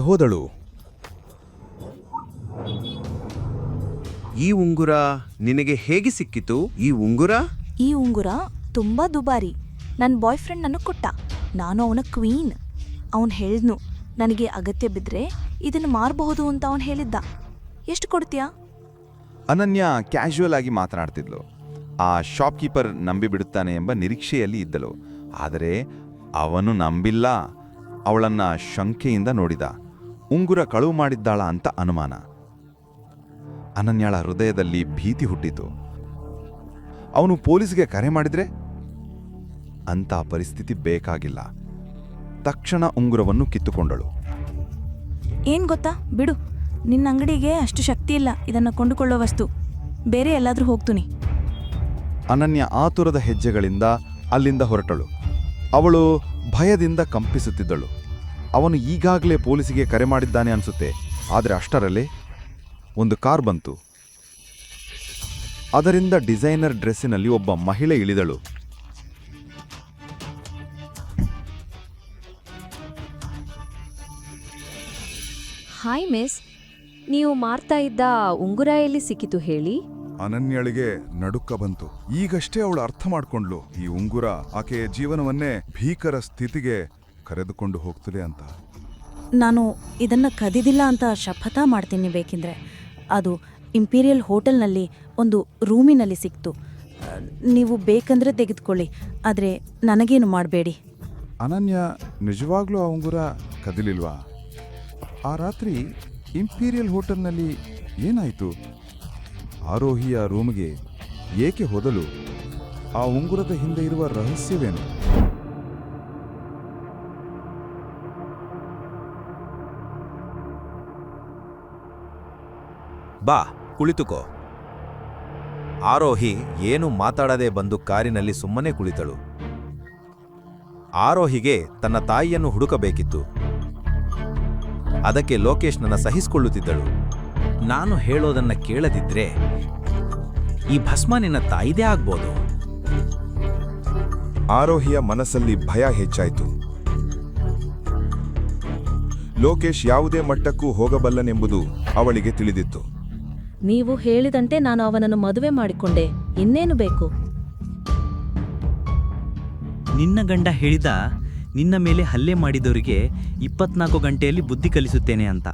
ಹೋದಳು. ಈ ಉಂಗುರ ನಿನಗೆ ಹೇಗೆ ಸಿಕ್ಕಿತು? ಈ ಉಂಗುರ? ಈ ಉಂಗುರ ತುಂಬಾ ದುಬಾರಿ. ನನ್ನ ಬಾಯ್ ಫ್ರೆಂಡ್ ನನಗೆ ಕೊಟ್ಟ. ನಾನು ಅವನ ಕ್ವೀನ್. ಅವನು ಹೇಳಿದ್ನು ನನಗೆ ಅಗತ್ಯ ಬಿದ್ದರೆ ಇದನ್ನು ಮಾರಬಹುದು ಅಂತ ಅವನು ಹೇಳಿದ್ದ. ಎಷ್ಟು ಕೊಡ್ತೀಯಾ? ಅನನ್ಯ ಕ್ಯಾಶುವಲ್ ಆಗಿ ಮಾತನಾಡ್ತಿದ್ಲು. ಆ ಶಾಪ್ಕೀಪರ್ ನಂಬಿಬಿಡುತ್ತಾನೆ ಎಂಬ ನಿರೀಕ್ಷೆಯಲ್ಲಿ ಇದ್ದಳು. ಆದರೆ ಅವನು ನಂಬಿಲ್ಲ. ಅವಳನ್ನ ಶಂಕೆಯಿಂದ ನೋಡಿದ. ಉಂಗುರ ಕಳುವು ಮಾಡಿದ್ದಾಳ ಅಂತ ಅನುಮಾನ. ಅನನ್ಯಾಳ ಹೃದಯದಲ್ಲಿ ಭೀತಿ ಹುಟ್ಟಿತು. ಅವನು ಪೊಲೀಸ್ಗೆ ಕರೆ ಮಾಡಿದ್ರೆ? ಅಂತ ಪರಿಸ್ಥಿತಿ ಬೇಕಾಗಿಲ್ಲ. ತಕ್ಷಣ ಉಂಗುರವನ್ನು ಕಿತ್ತುಕೊಂಡಳು. ಏನ್ ಗೊತ್ತಾ? ಬಿಡು. ನಿನ್ನ ಅಂಗಡಿಗೆ ಅಷ್ಟು ಶಕ್ತಿ ಇಲ್ಲ. ಇದನ್ನು ಕೊಂಡುಕೊಳ್ಳೋ ವಸ್ತು. ಬೇರೆ ಎಲ್ಲಾದರೂ ಹೋಗ್ತೀನಿ. ಅನನ್ಯ ಆತುರದ ಹೆಜ್ಜೆಗಳಿಂದ ಅಲ್ಲಿಂದ ಹೊರಟಳು. ಅವಳು ಭಯದಿಂದ ಕಂಪಿಸುತ್ತಿದ್ದಳು. ಅವನು ಈಗಾಗಲೇ ಪೊಲೀಸಿಗೆ ಕರೆ ಮಾಡಿದ್ದಾನೆ ಅನಿಸುತ್ತೆ. ಆದರೆ ಅಷ್ಟರಲ್ಲೇ ಒಂದು ಕಾರ್ ಬಂತು. ಅದರಿಂದ ಡಿಸೈನರ್ ಡ್ರೆಸ್ಸಿನಲ್ಲಿ ಒಬ್ಬ ಮಹಿಳೆ ಇಳಿದಳು. ಹಾಯ್ ಮಿಸ್ ನೀವು ಮಾರ್ತಾ ಇದ್ದ ಉಂಗುರ ಎಲ್ಲಿ ಸಿಕ್ಕಿತು ಹೇಳಿ? ಅನನ್ಯಳಿಗೆ ನಡುಕ ಬಂತು. ಈಗಷ್ಟೇ ಅವಳು ಅರ್ಥ ಮಾಡ್ಕೊಂಡ್ಲು ಈ ಉಂಗುರ ಆಕೆಯ ಜೀವನವನ್ನೇ ಭೀಕರ ಸ್ಥಿತಿಗೆ ಕರೆದುಕೊಂಡು ಹೋಗ್ತದೆ ಅಂತ. ನಾನು ಇದನ್ನು ಕದಿದಿಲ್ಲ ಅಂತ ಶಪಥ ಮಾಡ್ತೀನಿ ಬೇಕಿದ್ರೆ. ಅದು ಇಂಪೀರಿಯಲ್ ಹೋಟೆಲ್ನಲ್ಲಿ ಒಂದು ರೂಮಿನಲ್ಲಿ ಸಿಕ್ತು. ನೀವು ಬೇಕಂದ್ರೆ ತೆಗೆದುಕೊಳ್ಳಿ ಆದರೆ ನನಗೇನು ಮಾಡಬೇಡಿ? ಅನನ್ಯ ನಿಜವಾಗ್ಲೂ ಆ ಉಂಗುರ ಕದಿಲಿಲ್ವಾ? ಆ ರಾತ್ರಿ ಇಂಪೀರಿಯಲ್ ಹೋಟೆಲ್ನಲ್ಲಿ ಏನಾಯಿತು? ಆರೋಹಿಯ ರೂಮ್ಗೆ ಏಕೆ ಹೋದಲು? ಆ ಉಂಗುರದ ಹಿಂದೆ ಇರುವ ರಹಸ್ಯವೇನು? ಬಾ, ಕುಳಿತುಕೋ. ಆರೋಹಿ ಏನು ಮಾತಾಡದೆ ಬಂದು ಕಾರಿನಲ್ಲಿ ಸುಮ್ಮನೆ ಕುಳಿತಳು. ಆರೋಹಿಗೆ ತನ್ನ ತಾಯಿಯನ್ನು ಹುಡುಕಬೇಕಿತ್ತು. ಅದಕ್ಕೆ ಲೋಕೇಶ್ ನನ್ನ ಸಹಿಸಿಕೊಳ್ಳುತ್ತಿದ್ದಳು. ನಾನು ಹೇಳೋದನ್ನ ಕೇಳದಿದ್ರೆ ಈ ಭಸ್ಮ ನಿನ್ನ ತಾಯಿದೇ ಆಗ್ಬೋದು. ಆರೋಹಿಯ ಮನಸ್ಸಲ್ಲಿ ಭಯ ಹೆಚ್ಚಾಯಿತು. ಲೋಕೇಶ್ ಯಾವುದೇ ಮಟ್ಟಕ್ಕೂ ಹೋಗಬಲ್ಲನೆಂಬುದು ಅವಳಿಗೆ ತಿಳಿದಿತ್ತು. ನೀವು ಹೇಳಿದಂತೆ ನಾನು ಅವನನ್ನು ಮದುವೆ ಮಾಡಿಕೊಂಡೆ. ಇನ್ನೇನು ಬೇಕು? ನಿನ್ನ ಗಂಡ ಹೇಳಿದ ನಿನ್ನ ಮೇಲೆ ಹಲ್ಲೆ ಮಾಡಿದವರಿಗೆ ಇಪ್ಪತ್ನಾಲ್ಕು ಗಂಟೆಯಲ್ಲಿ ಬುದ್ಧಿ ಕಲಿಸುತ್ತೇನೆ ಅಂತ.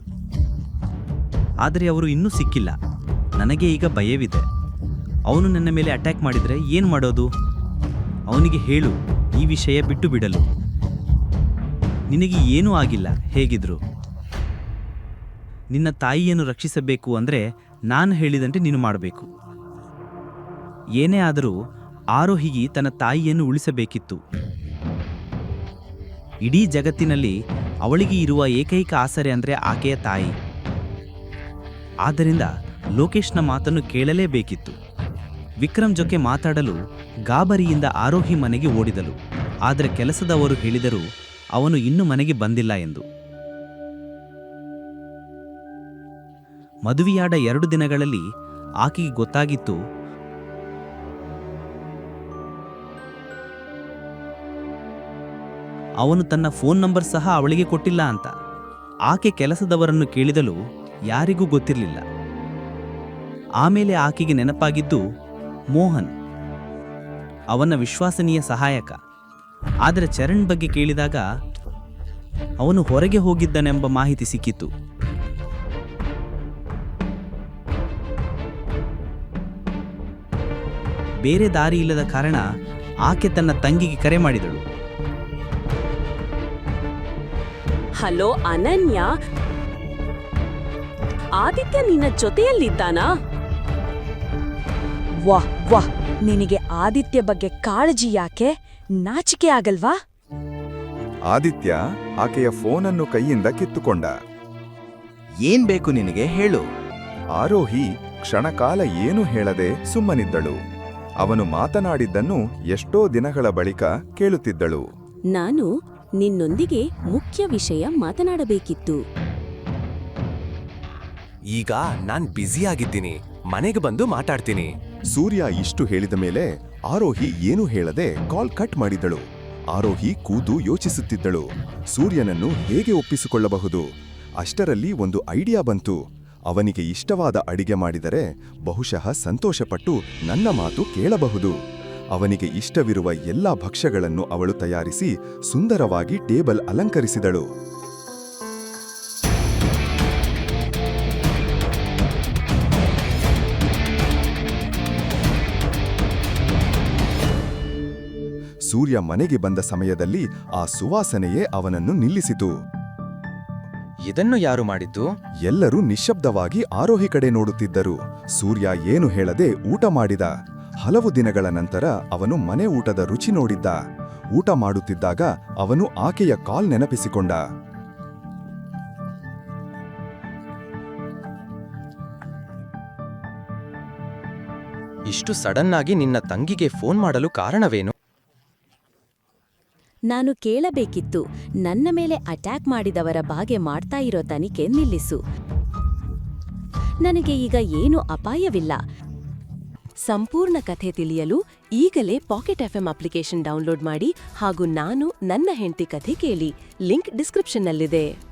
ಆದರೆ ಅವರು ಇನ್ನೂ ಸಿಕ್ಕಿಲ್ಲ. ನನಗೆ ಈಗ ಭಯವಿದೆ. ಅವನು ನನ್ನ ಮೇಲೆ ಅಟ್ಯಾಕ್ ಮಾಡಿದರೆ ಏನು ಮಾಡೋದು? ಅವನಿಗೆ ಹೇಳು, ಈ ವಿಷಯ ಬಿಟ್ಟು ಬಿಡಲು. ನಿನಗೆ ಏನೂ ಆಗಿಲ್ಲ, ಹೇಗಿದ್ರು? ನಿನ್ನ ತಾಯಿಯನ್ನು ರಕ್ಷಿಸಬೇಕು ಅಂದರೆ ನಾನು ಹೇಳಿದಂತೆ ನೀನು ಮಾಡಬೇಕು. ಏನೇ ಆದರೂ ಆರೋಹಿಗಿ ತನ್ನ ತಾಯಿಯನ್ನು ಉಳಿಸಬೇಕಿತ್ತು. ಇಡೀ ಜಗತ್ತಿನಲ್ಲಿ ಅವಳಿಗೆ ಇರುವ ಏಕೈಕ ಆಸರೆ ಅಂದರೆ ಆಕೆಯ ತಾಯಿ. ಆದ್ದರಿಂದ ಲೋಕೇಶ್ನ ಮಾತನ್ನು ಕೇಳಲೇಬೇಕಿತ್ತು. ವಿಕ್ರಮ್ ಜೊತೆ ಮಾತಾಡಲು ಗಾಬರಿಯಿಂದ ಆರೋಹಿ ಮನೆಗೆ ಓಡಿದಳು. ಆದರೆ ಕೆಲಸದವರು ಹೇಳಿದರು ಅವನು ಇನ್ನೂ ಮನೆಗೆ ಬಂದಿಲ್ಲ ಎಂದು. ಮದುವೆಯಾದ ಎರಡು ದಿನಗಳಲ್ಲಿ ಆಕೆಗೆ ಗೊತ್ತಾಗಿತ್ತು, ಅವನು ತನ್ನ ಫೋನ್ ನಂಬರ್ ಸಹ ಅವಳಿಗೆ ಕೊಟ್ಟಿಲ್ಲ ಅಂತ. ಆಕೆ ಕೆಲಸದವರನ್ನು ಕೇಳಿದಲು ಯಾರಿಗೂ ಗೊತ್ತಿರಲಿಲ್ಲ. ಆಮೇಲೆ ಆಕೆಗೆ ನೆನಪಾಗಿದ್ದು ಮೋಹನ್, ಅವನ ವಿಶ್ವಾಸನೀಯ ಸಹಾಯಕ. ಆದರೆ ಚರಣ್ ಬಗ್ಗೆ ಕೇಳಿದಾಗ ಅವನು ಹೊರಗೆ ಹೋಗಿದ್ದನೆಂಬ ಮಾಹಿತಿ ಸಿಕ್ಕಿತು ಬೇರೆ ದಾರಿ ಇಲ್ಲದ ಕಾರಣ ಆಕೆ ತನ್ನ ತಂಗಿಗೆ ಕರೆ ಮಾಡಿದಳು. ಹಲೋ ಅನನ್ಯ. ಆದಿತ್ಯ ನಿನ್ನ ಜೊತೆಯಲ್ಲಿದ್ದಾನಾ? ವಾಹ್ ವಾಹ್ ನಿನಗೆ ಆದಿತ್ಯ ಬಗ್ಗೆ ಕಾಳಜಿ ಯಾಕೆ? ನಾಚಿಕೆ ಆಗಲ್ವಾ? ಆದಿತ್ಯ ಆಕೆಯ ಫೋನನ್ನು ಕೈಯಿಂದ ಕಿತ್ತುಕೊಂಡ. ಏನ್ ಬೇಕು ನಿನಗೆ ಹೇಳು. ಆರೋಹಿ ಕ್ಷಣಕಾಲ ಏನು ಹೇಳದೆ ಸುಮ್ಮನಿದ್ದಳು. ಅವನು ಮಾತನಾಡಿದ್ದನ್ನು ಎಷ್ಟೋ ದಿನಗಳ ಬಳಿಕ ಕೇಳುತ್ತಿದ್ದಳು. ನಾನು ನಿನ್ನೊಂದಿಗೆ ಮುಖ್ಯ ವಿಷಯ ಮಾತನಾಡಬೇಕಿತ್ತು. ಈಗ ನಾನ್ ಬ್ಯುಸಿಯಾಗಿದ್ದೀನಿ ಮನೆಗೆ ಬಂದು ಮಾತಾಡ್ತೀನಿ. ಸೂರ್ಯ ಇಷ್ಟು ಹೇಳಿದ ಮೇಲೆ ಆರೋಹಿ ಏನೂ ಹೇಳದೆ ಕಾಲ್ ಕಟ್ ಮಾಡಿದಳು. ಆರೋಹಿ ಕೂತು ಯೋಚಿಸುತ್ತಿದ್ದಳು. ಸೂರ್ಯನನ್ನು ಹೇಗೆ ಒಪ್ಪಿಸಿಕೊಳ್ಳಬಹುದು? ಅಷ್ಟರಲ್ಲಿ ಒಂದು ಐಡಿಯಾ ಬಂತು. ಅವನಿಗೆ ಇಷ್ಟವಾದ ಅಡಿಗೆ ಮಾಡಿದರೆ ಬಹುಶಃ ಸಂತೋಷಪಟ್ಟು ನನ್ನ ಮಾತು ಕೇಳಬಹುದು. ಅವನಿಗೆ ಇಷ್ಟವಿರುವ ಎಲ್ಲಾ ಭಕ್ಷ್ಯಗಳನ್ನು ಅವಳು ತಯಾರಿಸಿ ಸುಂದರವಾಗಿ ಟೇಬಲ್ ಅಲಂಕರಿಸಿದಳು. ಸೂರ್ಯ ಮನೆಗೆ ಬಂದ ಸಮಯದಲ್ಲಿ ಆ ಸುವಾಸನೆಯೇ ಅವನನ್ನು ನಿಲ್ಲಿಸಿತು. ಇದನ್ನು ಯಾರು ಮಾಡಿದ್ದು? ಎಲ್ಲರೂ ನಿಶ್ಶಬ್ದವಾಗಿ ಆರೋಹಿ ಕಡೆ ನೋಡುತ್ತಿದ್ದರು. ಸೂರ್ಯ ಏನು ಹೇಳದೆ ಊಟ ಮಾಡಿದ. ಹಲವು ದಿನಗಳ ನಂತರ ಅವನು ಮನೆ ಊಟದ ರುಚಿ ನೋಡಿದ್ದ. ಊಟ ಮಾಡುತ್ತಿದ್ದಾಗ ಅವನು ಆಕೆಯ ಕಾಲ್ ನೆನಪಿಸಿಕೊಂಡ. ಇಷ್ಟು ಸಡನ್ನಾಗಿ ಆಗಿ ನಿನ್ನ ತಂಗಿಗೆ ಫೋನ್ ಮಾಡಲು ಕಾರಣವೇನು? ನಾನು ಕೇಳಬೇಕಿತ್ತು. ನನ್ನ ಮೇಲೆ ಅಟ್ಯಾಕ್ ಮಾಡಿದವರ ಬಾಗೆ ಮಾಡ್ತಾ ಇರೋ ತನಿಖೆ ನಿಲ್ಲಿಸು. ನನಗೆ ಈಗ ಏನು ಅಪಾಯವಿಲ್ಲ. ಸಂಪೂರ್ಣ ಕಥೆ ತಿಳಿಯಲು ಈಗಲೇ ಪಾಕೆಟ್ ಎಫ್ಎಂ ಅಪ್ಲಿಕೇಶನ್ ಡೌನ್ಲೋಡ್ ಮಾಡಿ ಹಾಗೂ ನಾನು ನನ್ನ ಹೆಂಡತಿ ಕಥೆ ಕೇಳಿ. ಲಿಂಕ್ ಡಿಸ್ಕ್ರಿಪ್ಷನ್ನಲ್ಲಿದೆ.